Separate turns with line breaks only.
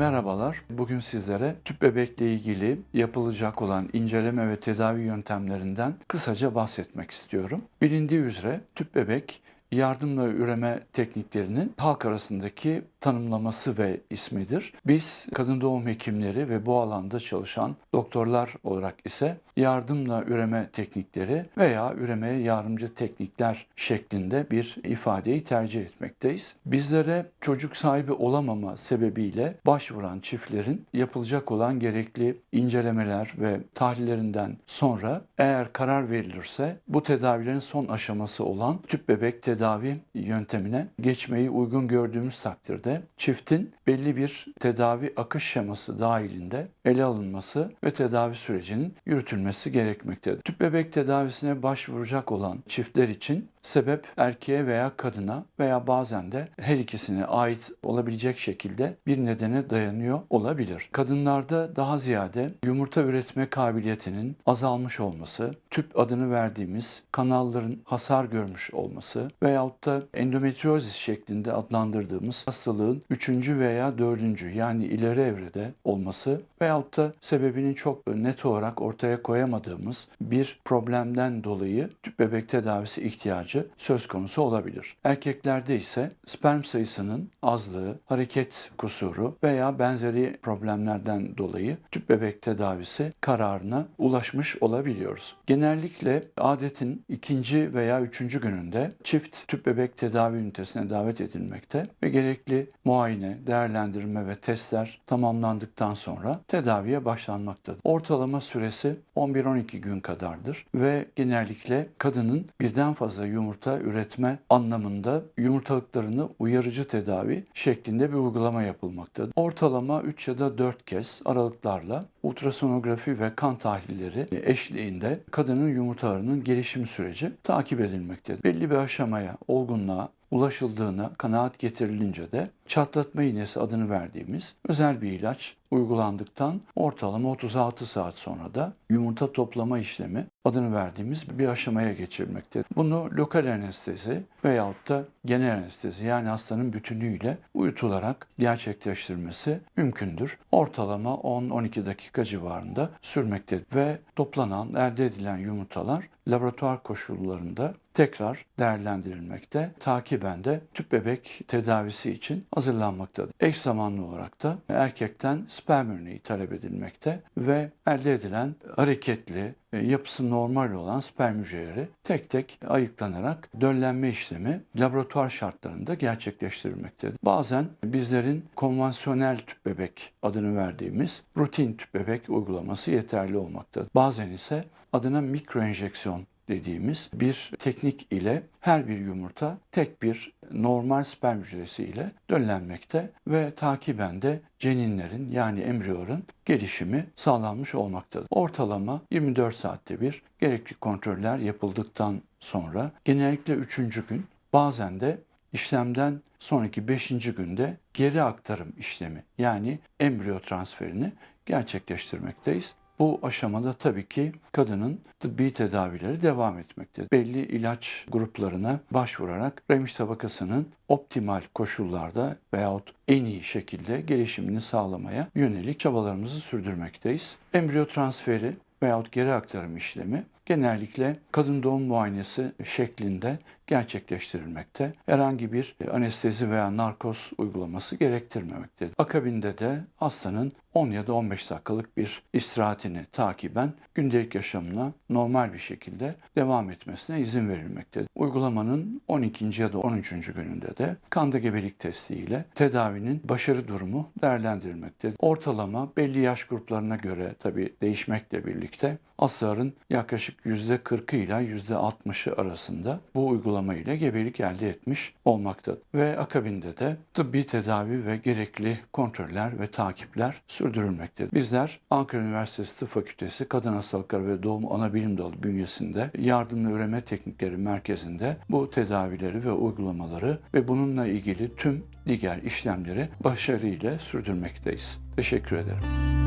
Merhabalar. Bugün sizlere tüp bebekle ilgili yapılacak olan inceleme ve tedavi yöntemlerinden kısaca bahsetmek istiyorum. Bilindiği üzere tüp bebek yardımla üreme tekniklerinin halk arasındaki tanımlaması ve ismidir. Biz kadın doğum hekimleri ve bu alanda çalışan doktorlar olarak ise yardımla üreme teknikleri veya üremeye yardımcı teknikler şeklinde bir ifadeyi tercih etmekteyiz. Bizlere çocuk sahibi olamama sebebiyle başvuran çiftlerin yapılacak olan gerekli incelemeler ve tahlillerinden sonra eğer karar verilirse bu tedavilerin son aşaması olan tüp bebek tedavi yöntemine geçmeyi uygun gördüğümüz takdirde çiftin belli bir tedavi akış şeması dahilinde ele alınması ve tedavi sürecinin yürütülmesi gerekmektedir. Tüp bebek tedavisine başvuracak olan çiftler için sebep erkeğe veya kadına veya bazen de her ikisine ait olabilecek şekilde bir nedene dayanıyor olabilir. Kadınlarda daha ziyade yumurta üretme kabiliyetinin azalmış olması, tüp adını verdiğimiz kanalların hasar görmüş olması veyahut da endometriozis şeklinde adlandırdığımız hastalığın üçüncü veya dördüncü yani ileri evrede olması veyahut da sebebini çok net olarak ortaya koyamadığımız bir problemden dolayı tüp bebek tedavisi ihtiyacı söz konusu olabilir. Erkeklerde ise sperm sayısının azlığı, hareket kusuru veya benzeri problemlerden dolayı tüp bebek tedavisi kararına ulaşmış olabiliyoruz. Genellikle adetin ikinci veya üçüncü gününde çift tüp bebek tedavi ünitesine davet edilmekte ve gerekli muayene, değerlendirme ve testler tamamlandıktan sonra tedaviye başlanmaktadır. Ortalama süresi 11-12 gün kadardır ve genellikle kadının birden fazla yumurta üretme anlamında yumurtalıklarını uyarıcı tedavi şeklinde bir uygulama yapılmaktadır. Ortalama 3 ya da 4 kez aralıklarla ultrasonografi ve kan tahlilleri eşliğinde kadının yumurtalarının gelişim süreci takip edilmektedir. Belli bir aşamaya, olgunluğa ulaşıldığına kanaat getirilince de çatlatma iğnesi adını verdiğimiz özel bir ilaç uygulandıktan ortalama 36 saat sonra da yumurta toplama işlemi adını verdiğimiz bir aşamaya geçirilmektedir. Bunu lokal anestezi veyahut da genel anestezi yani hastanın bütünüyle uyutularak gerçekleştirilmesi mümkündür. Ortalama 10-12 dakika civarında sürmektedir ve toplanan, elde edilen yumurtalar laboratuvar koşullarında tekrar değerlendirilmekte, takiben de tüp bebek tedavisi için hazırlanmaktadır. Eş zamanlı olarak da erkekten sperm örneği talep edilmekte ve elde edilen hareketli, e, yapısı normal olan sperm hücreleri tek tek ayıklanarak döllenme işlemi laboratuvar şartlarında gerçekleştirilmektedir. Bazen bizlerin konvansiyonel tüp bebek adını verdiğimiz rutin tüp bebek uygulaması yeterli olmaktadır. Bazen ise adına mikroenjeksiyon dediğimiz bir teknik ile her bir yumurta tek bir normal sperm hücresi ile döllenmekte ve takiben de ceninlerin yani embriyoların gelişimi sağlanmış olmaktadır. Ortalama 24 saatte bir gerekli kontroller yapıldıktan sonra genellikle 3. gün bazen de işlemden sonraki 5. günde geri aktarım işlemi yani embriyo transferini gerçekleştirmekteyiz. Bu aşamada tabii ki kadının tıbbi tedavileri devam etmektedir. Belli ilaç gruplarına başvurarak remiş tabakasının optimal koşullarda veyahut en iyi şekilde gelişimini sağlamaya yönelik çabalarımızı sürdürmekteyiz. Embriyo transferi veyahut geri aktarım işlemi genellikle kadın doğum muayenesi şeklinde gerçekleştirilmekte. Herhangi bir anestezi veya narkoz uygulaması gerektirmemektedir. Akabinde de hastanın 10 ya da 15 dakikalık bir istirahatini takiben gündelik yaşamına normal bir şekilde devam etmesine izin verilmektedir. Uygulamanın 12. ya da 13. gününde de kanda gebelik testi ile tedavinin başarı durumu değerlendirilmektedir. Ortalama belli yaş gruplarına göre tabi değişmekle birlikte asların yaklaşık %40'ı ile %60'ı arasında bu uygulama ile gebelik elde etmiş olmaktadır. Ve akabinde de tıbbi tedavi ve gerekli kontroller ve takipler sürdürülmektedir. Bizler Ankara Üniversitesi Tıp Fakültesi Kadın Hastalıkları ve Doğum Anabilim Dalı bünyesinde yardımlı üreme teknikleri merkezinde bu tedavileri ve uygulamaları ve bununla ilgili tüm diğer işlemleri başarıyla sürdürmekteyiz. Teşekkür ederim.